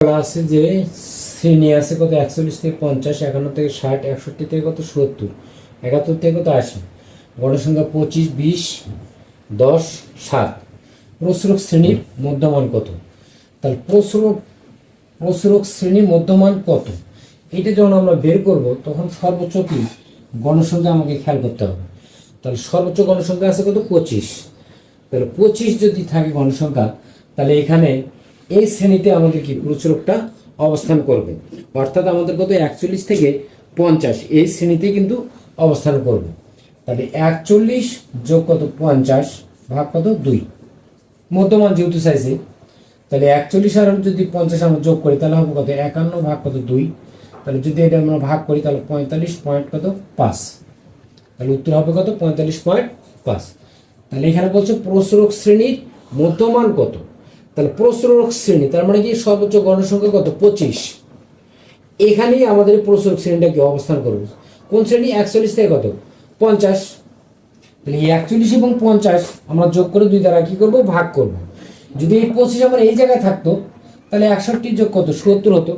আছে যে শ্রেণি আছে কত? একচল্লিশ থেকে পঞ্চাশ, একান্ন থেকে ষাট, একষট্টি থেকে কত? সত্তর, একাত্তর থেকে কত? আশি, গণসংখ্যা পঁচিশ, বিশ, দশ, সাত। প্রসরক শ্রেণির মধ্যমান কত? তাহলে প্রসরক প্রসরক শ্রেণির মধ্যমান কত? এটা যখন আমরা বের করব, তখন সর্বোচ্চ কি? গণসংখ্যা আমাকে খেয়াল করতে হবে। তাহলে সর্বোচ্চ গণসংখ্যা আছে কত? পঁচিশ। তাহলে পঁচিশ যদি থাকে গণসংখ্যা, তাহলে এখানে এই শ্রেণীতে আমাদের কি প্রচুরকটা অবস্থান করবে? অর্থাৎ আমাদের কত? একচল্লিশ থেকে পঞ্চাশ। এই শ্রেণীতে কিন্তু অবস্থান করবে। তাহলে একচল্লিশ যোগ কত? পঞ্চাশ ভাগ কত? দুই। মধ্যমান যেহেতু চাইছে তাহলে একচল্লিশ আর যদি পঞ্চাশ আমরা যোগ করি, তাহলে হবে কত? একান্ন ভাগ কত? দুই। তাহলে যদি এটা আমরা ভাগ করি, তাহলে পঁয়তাল্লিশ পয়েন্ট কত? পাঁচ। তাহলে উত্তর হবে কত? পঁয়তাল্লিশ পয়েন্ট পাঁচ। তাহলে এখানে বলছে প্রসরক শ্রেণির মধ্যমান কত? তাহলে প্রসরক শ্রেণি, তার মানে কি সর্বোচ্চ গণসংখ্যা কত? পঁচিশ। এখানেই আমাদের প্রসরক শ্রেণীটা কি অবস্থান করবে? কোন শ্রেণি? একচল্লিশ থেকে কত? পঞ্চাশ। তাহলে এই একচল্লিশ এবং পঞ্চাশ আমরা যোগ করে দুই দ্বারা কি করব? ভাগ করব। যদি এই পঁচিশ আমার এই জায়গায় থাকতো, তাহলে একষট্টি যোগ কত? সত্তর হতো।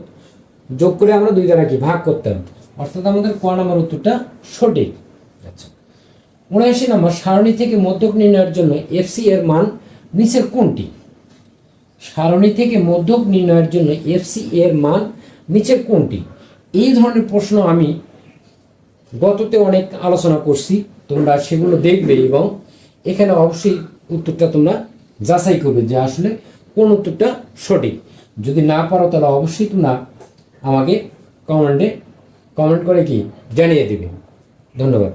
যোগ করে আমরা দুই দ্বারা কি ভাগ করতাম অর্থাৎ আমাদের ক নম্বর উত্তরটা সঠিক। আচ্ছা। উনআশি নম্বর, সারণী থেকে মধ্যক নির্ণয়ের জন্য এফসি এর মান নিচের কোনটি? সারণী থেকে মধ্যক নির্ণয়ের জন্য এফসি এর মান নিচের কোনটি? এই ধরনের প্রশ্ন আমি গততে অনেক আলোচনা করছি। তোমরা সেগুলো দেখবে এবং এখানে অবশ্যই উত্তরটা তোমরা যাচাই করবে যে আসলে কোন উত্তরটা সঠিক। যদি না পারো তাহলে অবশ্যই তোমরা আমাকে কমেন্টে কমেন্ট করে কি জানিয়ে দেবে। ধন্যবাদ।